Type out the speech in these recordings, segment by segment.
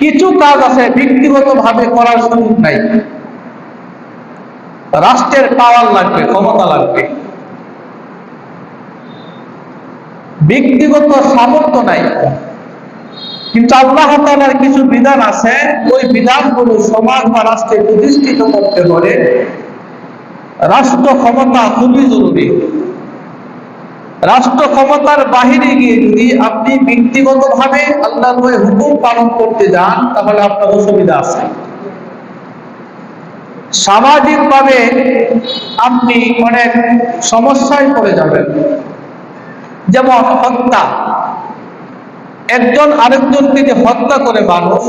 কিছু কাজ আছে ব্যক্তিগত ভাবে করার সুযোগ নাই। রাষ্ট্রের পাওয়ার লাগবে, ক্ষমতা লাগবে। ব্যক্তিগত সামর্থ্য নাই। কিন্তু আল্লাহ তাআলার কিছু বিধান আছে, ওই বিধানগুলো সমাজ বা রাষ্ট্রে প্রতিষ্ঠিত করতে হলে রাষ্ট্র ক্ষমতা খুবই জরুরি। রাষ্ট্র ক্ষমতার বাহিরে গিয়ে যদি আপনি ব্যক্তিগত ভাবে আল্লাহর ওই হুকুম পালন করতে যান, তাহলে আপনার অসুবিধা আছে। সামাজিক ভাবে আপনি অনেক সমস্যায় পড়ে যাবেন। যেমন হত্যা। একজন আরেকজনকে যে হত্যা করে মানুষ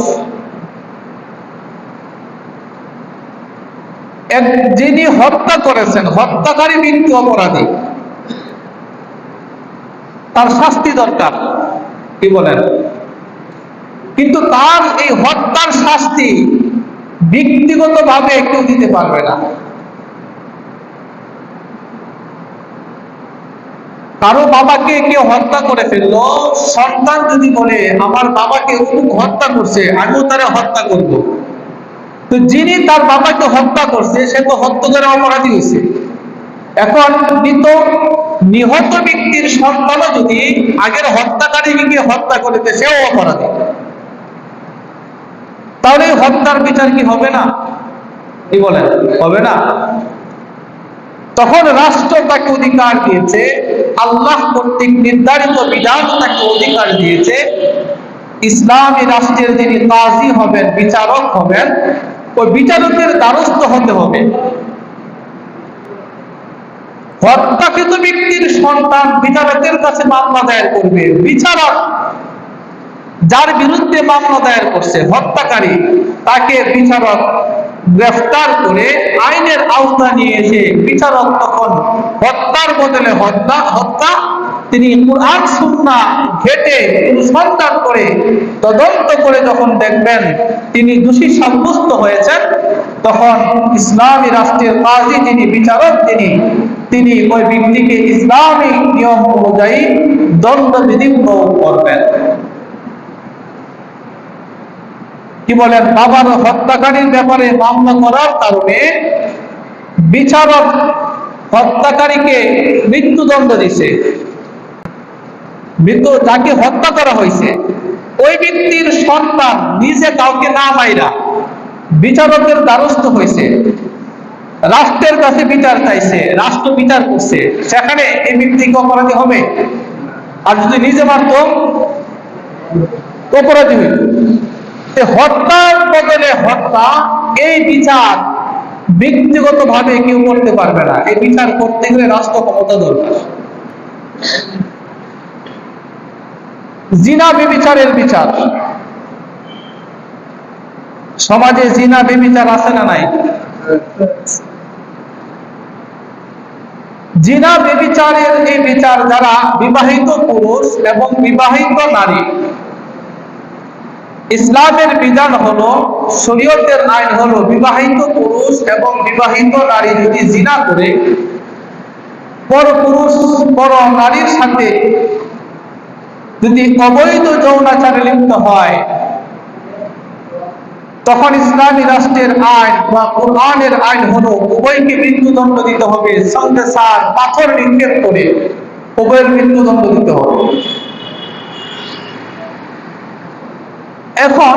যিনি হত্যা করেছেন, হত্যাকারী ব্যক্তি অপরাধী। তার শাস্তি দরকার। কি বলেন? কিন্তু তার এই হত্যার শাস্তি ব্যক্তিগত ভাবে কেউ দিতে পারবে না। কারও বাবাকে কেউ হত্যা করে ফেলল, সন্তান যদি বলে, আমার বাবাকে অমুক হত্যা করছে, আমিও তারা হত্যা করব। তো যিনি তার বাবাকে হত্যা করছে, সে তো হত্যা করে অপরাধী হয়েছে। এখন মৃত নিহত ব্যক্তির সন্তানও যদি আগের হত্যাকারীকে হত্যা করেছে সেও অপরাধী। তাহলে হত্যার বিচার কি হবে না? কি বলেন? হবে না। তখন রাষ্ট্র তাকে অধিকার দিয়েছে, আল্লাহ কর্তৃক নির্ধারিত বিধান তাকে অধিকার দিয়েছে। ইসলামী রাষ্ট্রের যিনি কাজী হবেন, বিচারক হবেন, ওই বিচারকের দ্বারস্থ হতে হবে। হত্যাকৃত ব্যক্তির সন্তান বিচারকের কাছে মামলা দায়ের করবে। বিচারক যার বিরুদ্ধে মামলা দায়ের করছে, হত্যাকারী, তাকে বিচারক গ্রেফতার করে আইনের আওতা নিয়ে এসে বিচারক তখন হত্যার বদলে হত্যা হত্যা, তিনি কোরআন, সুন্না ঘেটে অনুসন্ধান করে, তদন্ত করে যখন দেখবেন তিনি দোষী সাব্যস্ত হয়েছেন, তখন ইসলামী রাষ্ট্রের কাজী যিনি, বিচারক তিনি তিনি ওই ব্যক্তিকে ইসলামী নিয়ম অনুযায়ী দণ্ডবিধি প্রয়োগ করবেন। কি বলেন? বাবার হত্যাকারীর ব্যাপারে মামলা করার কারণে বিচারক হত্যাকারীকে মৃত্যুদণ্ড দিছে। মৃত্যু যাকে হত্যা করা হয়েছে, ওই ব্যক্তির সন্তান নিজে কাউকে না মাইরা বিচারকের দ্বারস্থ হয়েছে। রাষ্ট্রের কাছে বিচার চাইছে, রাষ্ট্র বিচার করছে। সেখানে এই ব্যক্তিকে অপরাধী হবে। আর যদি নিজে মারত, অপরাধী হইত। হত্যার বদলে হত্যা, এই বিচার ব্যক্তিগত ভাবে কেউ করতে পারবে না। এই বিচার করতে গেলে রাষ্ট্র ক্ষমতা দরকার। জিনা বেবিচারের বিচার। সমাজে জিনা বেবিচার আছে না নাই? জিনা বেবিচারের এই বিচার যারা বিবাহিত পুরুষ এবং বিবাহিত নারী। ইসলামের বিধান হলো, শরীয়তের আইন হলো বিবাহিত পুরুষ এবং বিবাহিত নারী যদি জিনা করে, পর পুরুষ, পর নারীর সাথে যদি অবৈধ যৌনাচারে লিপ্ত হয় তখন ইসলামী রাষ্ট্রের আইন বা কোরআনের আইন হলো উভয়কে মৃত্যুদণ্ড দিতে হবে, সঙ্গে সার পাথর নিক্ষেপ করে উভয়ের মৃত্যুদণ্ড দিতে হবে। এখন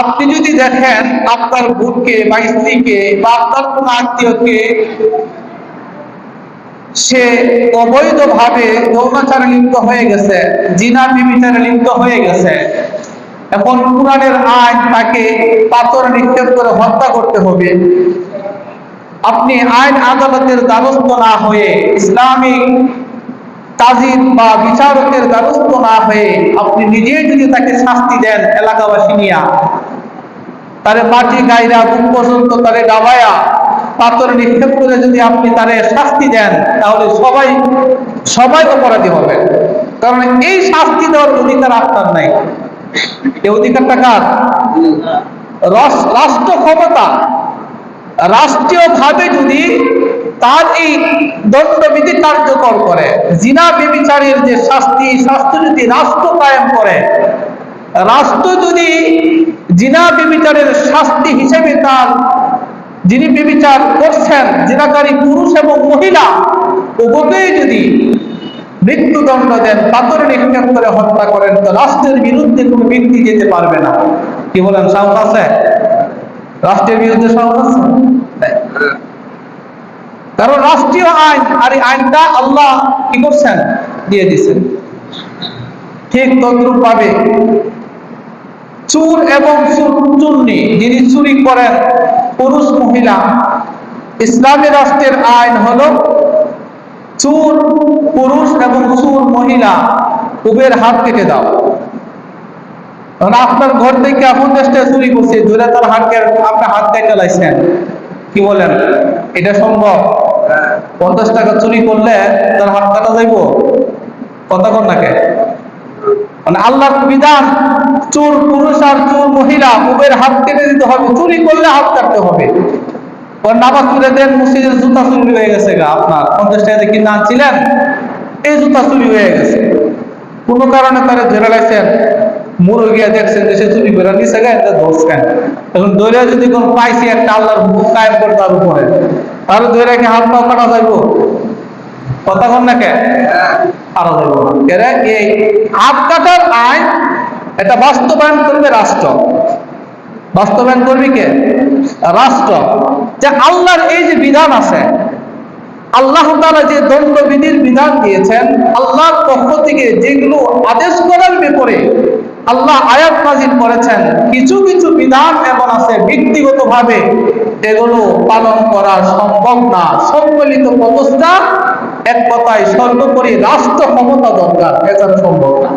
আপনি যদি দেখেন আপনার বোনকে বা স্ত্রীকে বা আপনার কোন আত্মীয়কে সে অবৈধভাবে যৌনাচারে লিপ্ত হয়ে গেছে, জিনা বিবিচারে লিপ্ত হয়ে গেছে এখন কোরআনের আইন তাকে পাথর নিক্ষেপ করে হত্যা করতে হবে। আপনি আইন আদালতের দ্বারস্থ না হয়ে ইসলামিক তাজিদ বা বিচারকের দ্বারস্থ না হয়ে আপনি নিজেই যদি তাকে শাস্তি দেন এলাকাবাসী নিয়া, তারে মাটি গাইরা বুক পর্যন্ত তারে ডাবায়া, পাথর নিক্ষেপ করে যদি আপনি তারে শাস্তি দেন, তাহলে সবাই সবাই অপরাধী হবে। কারণ এই শাস্তি দেওয়ার অধিকার আপনার নাই। রস- রাষ্ট্র ক্ষমতা রাষ্ট্রীয় ভাবে যদি তার এই দণ্ডবিধি কার্যকর করে, জিনা বেবিচারের যে শাস্তি শাস্তি যদি রাষ্ট্র কায়েম করে, রাষ্ট্র যদি জিনা বিবিচারের শাস্তি হিসেবে তার যিনি বিবিচার করছেন, জিনাকারী পুরুষ এবং মহিলা, উভয়কেই যদি মৃত্যুদণ্ড দেন, পাথরে নিক্ষেপ করে হত্যা করেন, তো রাষ্ট্রের বিরুদ্ধে কোনো ব্যক্তি যেতে পারবে না। কি বলেন, সাহস আছে? রাষ্ট্রের বিরুদ্ধে সাহস আছে? কারণ রাষ্ট্রীয় আইন আর এই আইনটা আল্লাহ কি করছেন? দিয়ে দিচ্ছেন ঠিক তদ্রুপ পাবে চুর এবং চুন্নি যিনি চুরি করেন, পুরুষ মহিলা, ইসলামী রাষ্ট্রের আইন হলো চুর, পুরুষ এবং চুর মহিলা উবের হাত কেটে দাও। আপনার ঘর থেকে এখন দেশটা চুরি করছে ধরে তার হাত আপনার হাত কেটে লাইছেন। কি বলেন? এটা সম্ভব? পঞ্চাশ টাকা চুরি করলে তার হাত কাটা যাইব? কথা কন নাকে মানে আল্লাহর বিধান, চোর, পুরুষ আর চোর মহিলা, উভয়ের হাত কেটে দিতে হবে, চুরি করলে হাত কাটতে হবে। ওর নামাজ তুলে দেন, মসজিদের জুতা চুরি হয়ে গেছে গা আপনার। পঞ্চাশ টাকা দিয়ে কিনে আনছিলেন, এই জুতা চুরি হয়ে গেছে। কোনো কারণে তারা ধরে লাইছেন মুরো গিয়া দেখছেন দেশে চুরি করে নিচে গা এটা কেন? এখন ধরে যদি কোন পাইছি একটা আল্লাহর হুকুম কায়েম করে তার উপরে তাহলে ধরে রেখে হাত পাও কাটা যাইব? কথা কন না কে? আরও যাইব না। এই হাত কাটার আইন এটা বাস্তবায়ন করবে রাষ্ট্র। বাস্তবায়ন করবে কে? রাষ্ট্র। যে আল্লাহর এই যে বিধান আছে, আল্লাহ তাআলা যে দণ্ডবিধির বিধান দিয়েছেন, আল্লাহর পক্ষ থেকে যেগুলো আদেশ করার ব্যাপারে আল্লাহ আয়াত নাজিল করেছেন, কিছু কিছু বিধান এমন আছে ব্যক্তিগতভাবে এগুলো পালন করা সম্ভব না। সম্মিলিত প্রচেষ্টা এক কথায় সর্বোপরি রাষ্ট্র ক্ষমতা দরকার এছাড়া সম্ভব না।